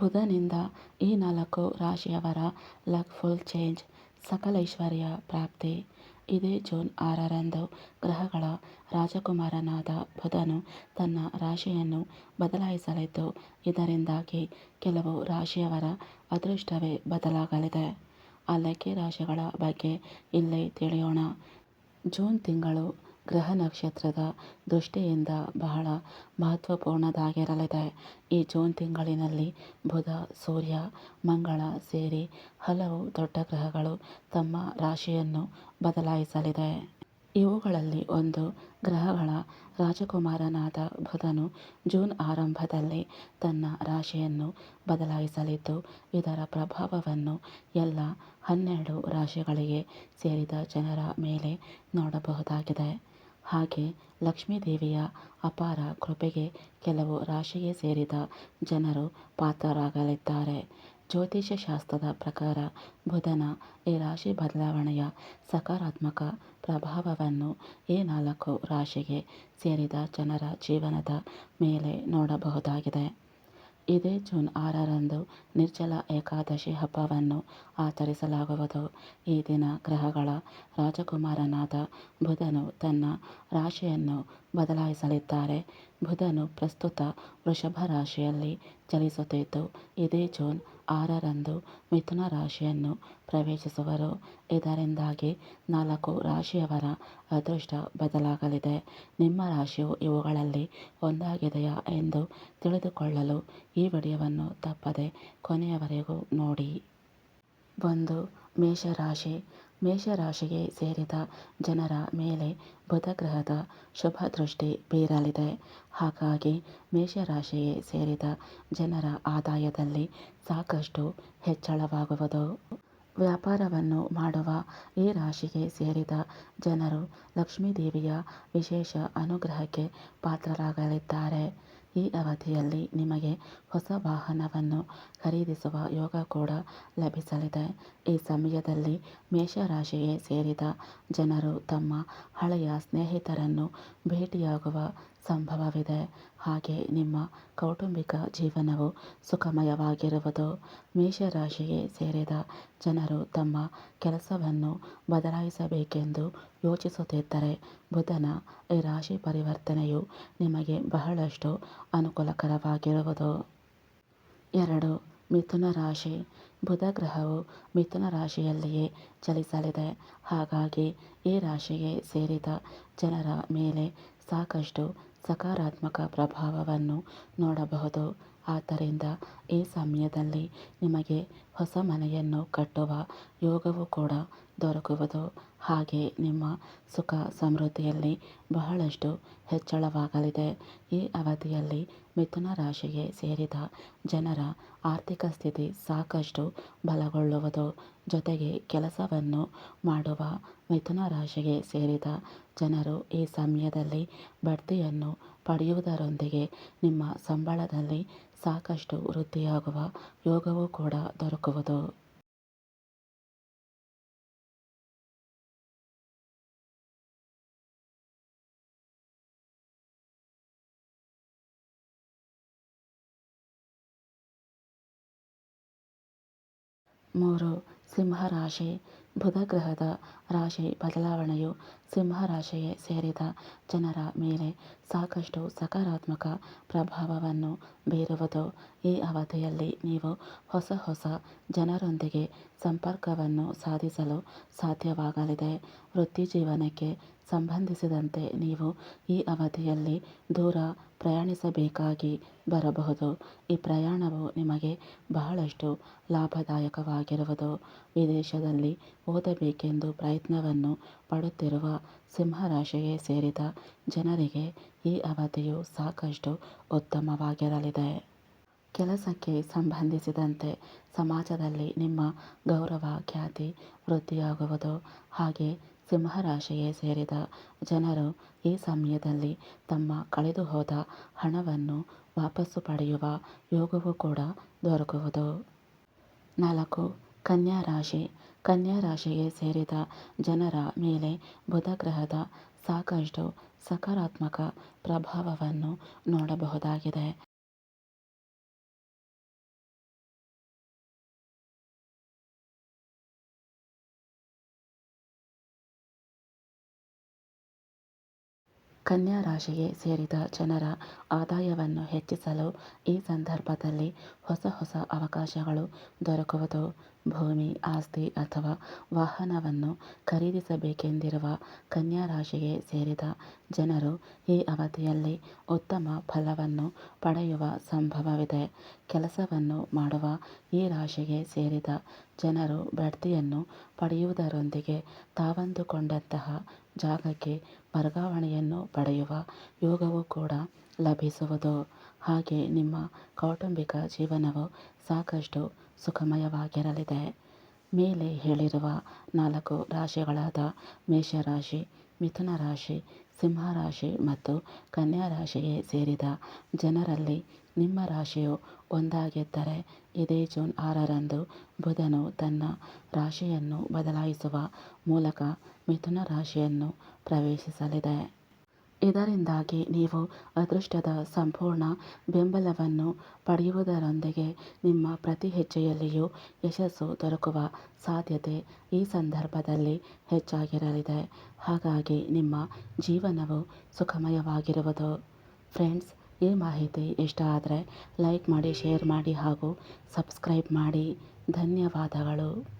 ಬುಧನಿಂದ ಈ ನಾಲ್ಕು ರಾಶಿಯವರ ಲಕ್ ಫುಲ್ ಚೇಂಜ್ ಸಕಲ ಐಶ್ವರ್ಯ ಪ್ರಾಪ್ತಿ. ಇದೇ ಜೂನ್ ಆರರಂದು ಗ್ರಹಗಳ ರಾಜಕುಮಾರನಾದ ಬುಧನು ತನ್ನ ರಾಶಿಯನ್ನು ಬದಲಾಯಿಸಲಿದ್ದು, ಇದರಿಂದಾಗಿ ಕೆಲವು ರಾಶಿಯವರ ಅದೃಷ್ಟವೇ ಬದಲಾಗಲಿದೆ. ಆ ಲಕ್ಕಿ ರಾಶಿಗಳ ಬಗ್ಗೆ ಇಲ್ಲೇ ತಿಳಿಯೋಣ. ಜೂನ್ ತಿಂಗಳು ಗ್ರಹ ನಕ್ಷತ್ರದ ದೃಷ್ಟಿಯಿಂದ ಬಹಳ ಮಹತ್ವಪೂರ್ಣದಾಗಿರಲಿದೆ. ಈ ಜೂನ್ ತಿಂಗಳಿನಲ್ಲಿ ಬುಧ, ಸೂರ್ಯ, ಮಂಗಳ ಸೇರಿ ಹಲವು ದೊಡ್ಡ ಗ್ರಹಗಳು ತಮ್ಮ ರಾಶಿಯನ್ನು ಬದಲಾಯಿಸಲಿದೆ. ಇವುಗಳಲ್ಲಿ ಒಂದು ಗ್ರಹಗಳ ರಾಜಕುಮಾರನಾದ ಬುಧನು ಜೂನ್ ಆರಂಭದಲ್ಲಿ ತನ್ನ ರಾಶಿಯನ್ನು ಬದಲಾಯಿಸಲಿದ್ದು, ಇದರ ಪ್ರಭಾವವನ್ನು ಎಲ್ಲ ಹನ್ನೆರಡು ರಾಶಿಗಳಿಗೆ ಸೇರಿದ ಜನರ ಮೇಲೆ ನೋಡಬಹುದಾಗಿದೆ. ಹಾಗೆ ಲಕ್ಷ್ಮೀದೇವಿಯ ಅಪಾರ ಕೃಪೆಗೆ ಕೆಲವು ರಾಶಿಗೆ ಸೇರಿದ ಜನರು ಪಾತ್ರರಾಗಲಿದ್ದಾರೆ. ಜ್ಯೋತಿಷ್ಯ ಶಾಸ್ತ್ರದ ಪ್ರಕಾರ ಬುಧನ ಈ ರಾಶಿ ಬದಲಾವಣೆಯ ಸಕಾರಾತ್ಮಕ ಪ್ರಭಾವವನ್ನು ಈ ನಾಲ್ಕು ರಾಶಿಗೆ ಸೇರಿದ ಜನರ ಜೀವನದ ಮೇಲೆ ನೋಡಬಹುದಾಗಿದೆ. ಇದೇ ಜೂನ್ ಆರರಂದು ನಿರ್ಜಲ ಏಕಾದಶಿ ಹಬ್ಬವನ್ನು ಆಚರಿಸಲಾಗುವುದು. ಈ ದಿನ ಗ್ರಹಗಳ ರಾಜಕುಮಾರನಾದ ಬುಧನು ತನ್ನ ರಾಶಿಯನ್ನು ಬದಲಾಯಿಸಲಿದ್ದಾರೆ. ಬುಧನು ಪ್ರಸ್ತುತ ವೃಷಭ ರಾಶಿಯಲ್ಲಿ ಚಲಿಸುತ್ತಿದ್ದು, ಇದೇ ಜೂನ್ ಆರರಂದು ಮಿಥುನ ರಾಶಿಯನ್ನು ಪ್ರವೇಶಿಸುವರು. ಇದರಿಂದಾಗಿ ನಾಲ್ಕು ರಾಶಿಯವರ ಅದೃಷ್ಟ ಬದಲಾಗಲಿದೆ. ನಿಮ್ಮ ರಾಶಿಯು ಇವುಗಳಲ್ಲಿ ಒಂದಾಗಿದೆಯಾ ಎಂದು ತಿಳಿದುಕೊಳ್ಳಲು ಈ ವಿಡಿಯೋವನ್ನು ತಪ್ಪದೆ ಕೊನೆಯವರೆಗೂ ನೋಡಿ. ಒಂದು ಮೇಷರಾಶಿ ಮೇಷರಾಶಿಗೆ ಸೇರಿದ ಜನರ ಮೇಲೆ ಬುಧ ಗ್ರಹದ ಶುಭ ದೃಷ್ಟಿ ಬೀರಲಿದೆ. ಹಾಗಾಗಿ ಮೇಷರಾಶಿಗೆ ಸೇರಿದ ಜನರ ಆದಾಯದಲ್ಲಿ ಸಾಕಷ್ಟು ಹೆಚ್ಚಳವಾಗುವುದು. ವ್ಯಾಪಾರವನ್ನು ಮಾಡುವ ಈ ರಾಶಿಗೆ ಸೇರಿದ ಜನರು ಲಕ್ಷ್ಮೀದೇವಿಯ ವಿಶೇಷ ಅನುಗ್ರಹಕ್ಕೆ ಪಾತ್ರರಾಗಲಿದ್ದಾರೆ. ಈ ಅವಧಿಯಲ್ಲಿ ನಿಮಗೆ ಹೊಸ ವಾಹನವನ್ನು ಖರೀದಿಸುವ ಯೋಗ ಕೂಡ ಲಭಿಸಲಿದೆ. ಈ ಸಮಯದಲ್ಲಿ ಮೇಷರಾಶಿಗೆ ಸೇರಿದ ಜನರು ತಮ್ಮ ಹಳೆಯ ಸ್ನೇಹಿತರನ್ನು ಭೇಟಿಯಾಗುವ ಸಂಭವವಿದೆ. ಹಾಗೆ ನಿಮ್ಮ ಕೌಟುಂಬಿಕ ಜೀವನವು ಸುಖಮಯವಾಗಿರುವುದು. ಮೇಷರಾಶಿಗೆ ಸೇರಿದ ಜನರು ತಮ್ಮ ಕೆಲಸವನ್ನು ಬದಲಾಯಿಸಬೇಕೆಂದು ಯೋಚಿಸುತ್ತಿದ್ದರೆ ಬುಧನ ಈ ರಾಶಿ ಪರಿವರ್ತನೆಯು ನಿಮಗೆ ಬಹಳಷ್ಟು ಅನುಕೂಲಕರವಾಗಿರುವುದು. ಎರಡು. ಮಿಥುನ ರಾಶಿ. ಬುಧ ಗ್ರಹವು ಮಿಥುನ ರಾಶಿಯಲ್ಲಿಯೇ ಚಲಿಸಲಿದೆ. ಹಾಗಾಗಿ ಈ ರಾಶಿಗೆ ಸೇರಿದ ಜನರ ಮೇಲೆ ಸಾಕಷ್ಟು ಸಕಾರಾತ್ಮಕ ಪ್ರಭಾವವನ್ನು ನೋಡಬಹುದು. ಆದ್ದರಿಂದ ಈ ಸಮಯದಲ್ಲಿ ನಿಮಗೆ ಹೊಸ ಮನೆಯನ್ನು ಕಟ್ಟುವ ಯೋಗವು ಕೂಡ ದೊರಕುವುದು. ಹಾಗೆ ನಿಮ್ಮ ಸುಖ ಸಮೃದ್ಧಿಯಲ್ಲಿ ಬಹಳಷ್ಟು ಹೆಚ್ಚಳವಾಗಲಿದೆ. ಈ ಅವಧಿಯಲ್ಲಿ ಮಿಥುನ ರಾಶಿಗೆ ಸೇರಿದ ಜನರ ಆರ್ಥಿಕ ಸ್ಥಿತಿ ಸಾಕಷ್ಟು ಬಲಗೊಳ್ಳುವುದು. ಜೊತೆಗೆ ಕೆಲಸವನ್ನು ಮಾಡುವ ಮಿಥುನ ರಾಶಿಗೆ ಸೇರಿದ ಜನರು ಈ ಸಮಯದಲ್ಲಿ ಬಡ್ತಿಯನ್ನು ಪಡೆಯುವುದರೊಂದಿಗೆ ನಿಮ್ಮ ಸಂಬಳದಲ್ಲಿ ಸಾಕಷ್ಟು ವೃದ್ಧಿಯಾಗುವ ಯೋಗವೂ ಕೂಡ ದೊರಕುವುದು. ಮೂರು ಸಿಂಹರಾಶಿ. ಬುಧ ಗ್ರಹದ ರಾಶಿ ಬದಲಾವಣೆಯು ಸಿಂಹರಾಶಿಗೆ ಸೇರಿದ ಜನರ ಮೇಲೆ ಸಾಕಷ್ಟು ಸಕಾರಾತ್ಮಕ ಪ್ರಭಾವವನ್ನು ಬೀರುವುದು. ಈ ಅವಧಿಯಲ್ಲಿ ನೀವು ಹೊಸ ಹೊಸ ಜನರೊಂದಿಗೆ ಸಂಪರ್ಕವನ್ನು ಸಾಧಿಸಲು ಸಾಧ್ಯವಾಗಲಿದೆ. ವೃತ್ತಿ ಜೀವನಕ್ಕೆ ಸಂಬಂಧಿಸಿದಂತೆ ನೀವು ಈ ಅವಧಿಯಲ್ಲಿ ದೂರ ಪ್ರಯಾಣಿಸಬೇಕಾಗಿ ಬರಬಹುದು. ಈ ಪ್ರಯಾಣವು ನಿಮಗೆ ಬಹಳಷ್ಟು ಲಾಭದಾಯಕವಾಗಿರುವುದು. ವಿದೇಶದಲ್ಲಿ ಓದಬೇಕೆಂದು ಪ್ರಯತ್ನವನ್ನು ಪಡುತ್ತಿರುವ ಸಿಂಹರಾಶಿಗೆ ಸೇರಿದ ಜನರಿಗೆ ಈ ಅವಧಿಯು ಸಾಕಷ್ಟು ಉತ್ತಮವಾಗಿರಲಿದೆ. ಕೆಲಸಕ್ಕೆ ಸಂಬಂಧಿಸಿದಂತೆ ಸಮಾಜದಲ್ಲಿ ನಿಮ್ಮ ಗೌರವ, ಖ್ಯಾತಿ ವೃದ್ಧಿಯಾಗುವುದು. ಹಾಗೆ ಸಿಂಹರಾಶಿಗೆ ಸೇರಿದ ಜನರು ಈ ಸಮಯದಲ್ಲಿ ತಮ್ಮ ಕಳೆದುಹೋದ ಹಣವನ್ನು ವಾಪಸ್ಸು ಪಡೆಯುವ ಯೋಗವೂ ಕೂಡ ದೊರಕುವುದು. ನಾಲ್ಕು ಕನ್ಯಾ ರಾಶಿ ಕನ್ಯಾ ರಾಶಿಗೆ ಸೇರಿದ ಜನರ ಮೇಲೆ ಬುಧ ಗ್ರಹದ ಸಾಕಷ್ಟು ಸಕಾರಾತ್ಮಕ ಪ್ರಭಾವವನ್ನು ನೋಡಬಹುದಾಗಿದೆ. ಕನ್ಯಾ ರಾಶಿಗೆ ಸೇರಿದ ಜನರ ಆದಾಯವನ್ನು ಹೆಚ್ಚಿಸಲು ಈ ಸಂದರ್ಭದಲ್ಲಿ ಹೊಸ ಹೊಸ ಅವಕಾಶಗಳು ದೊರಕುವುದು, ಭೂಮಿ, ಆಸ್ತಿ ಅಥವಾ ವಾಹನವನ್ನು ಖರೀದಿಸಬೇಕೆಂದಿರುವ ಕನ್ಯಾ ರಾಶಿಗೆ ಸೇರಿದ ಜನರು ಈ ಅವಧಿಯಲ್ಲಿ ಉತ್ತಮ ಫಲವನ್ನು ಪಡೆಯುವ ಸಂಭವವಿದೆ. ಕೆಲಸವನ್ನು ಮಾಡುವ ಈ ರಾಶಿಗೆ ಸೇರಿದ ಜನರು ಬಡ್ತಿಯನ್ನು ಪಡೆಯುವುದರೊಂದಿಗೆ ತಾವಂದುಕೊಂಡಂತಹ ಜಾಗಕ್ಕೆ ವರ್ಗಾವಣೆಯನ್ನು ಪಡೆಯುವ ಯೋಗವು ಕೂಡ ಲಭಿಸುವುದು. ಹಾಗೆ ನಿಮ್ಮ ಕೌಟುಂಬಿಕ ಜೀವನವು ಸಾಕಷ್ಟು ಸುಖಮಯವಾಗಿರಲಿದೆ. ಮೇಲೆ ಹೇಳಿರುವ ನಾಲ್ಕು ರಾಶಿಗಳಾದ ಮೇಷರಾಶಿ, ಮಿಥುನ ರಾಶಿ ಸಿಂಹ ರಾಶಿ ಮತ್ತು ಕನ್ಯಾ ರಾಶಿಗೆ ಸೇರಿದ ಜನರಲ್ಲಿ ನಿಮ್ಮ ರಾಶಿಯು ಒಂದಾಗಿದ್ದರೆ, ಇದೇ ಜೂನ್ ಆರರಂದು ಬುಧನು ತನ್ನ ರಾಶಿಯನ್ನು ಬದಲಾಯಿಸುವ ಮೂಲಕ ಮಿಥುನ ರಾಶಿಯನ್ನು ಪ್ರವೇಶಿಸಲಿದೆ. ಇದರಿಂದಾಗಿ ನೀವು ಅದೃಷ್ಟದ ಸಂಪೂರ್ಣ ಬೆಂಬಲವನ್ನು ಪಡೆಯುವುದರೊಂದಿಗೆ ನಿಮ್ಮ ಪ್ರತಿ ಹೆಜ್ಜೆಯಲ್ಲಿಯೂ ಯಶಸ್ಸು ದೊರಕುವ ಸಾಧ್ಯತೆ ಈ ಸಂದರ್ಭದಲ್ಲಿ ಹೆಚ್ಚಾಗಿರಲಿದೆ. ಹಾಗಾಗಿ ನಿಮ್ಮ ಜೀವನವು ಸುಖಮಯವಾಗಿರುವುದು. ಫ್ರೆಂಡ್ಸ್, ಈ ಮಾಹಿತಿ ಇಷ್ಟ ಆದರೆ ಲೈಕ್ ಮಾಡಿ, ಶೇರ್ ಮಾಡಿ ಹಾಗೂ ಸಬ್ಸ್ಕ್ರೈಬ್ ಮಾಡಿ. ಧನ್ಯವಾದಗಳು.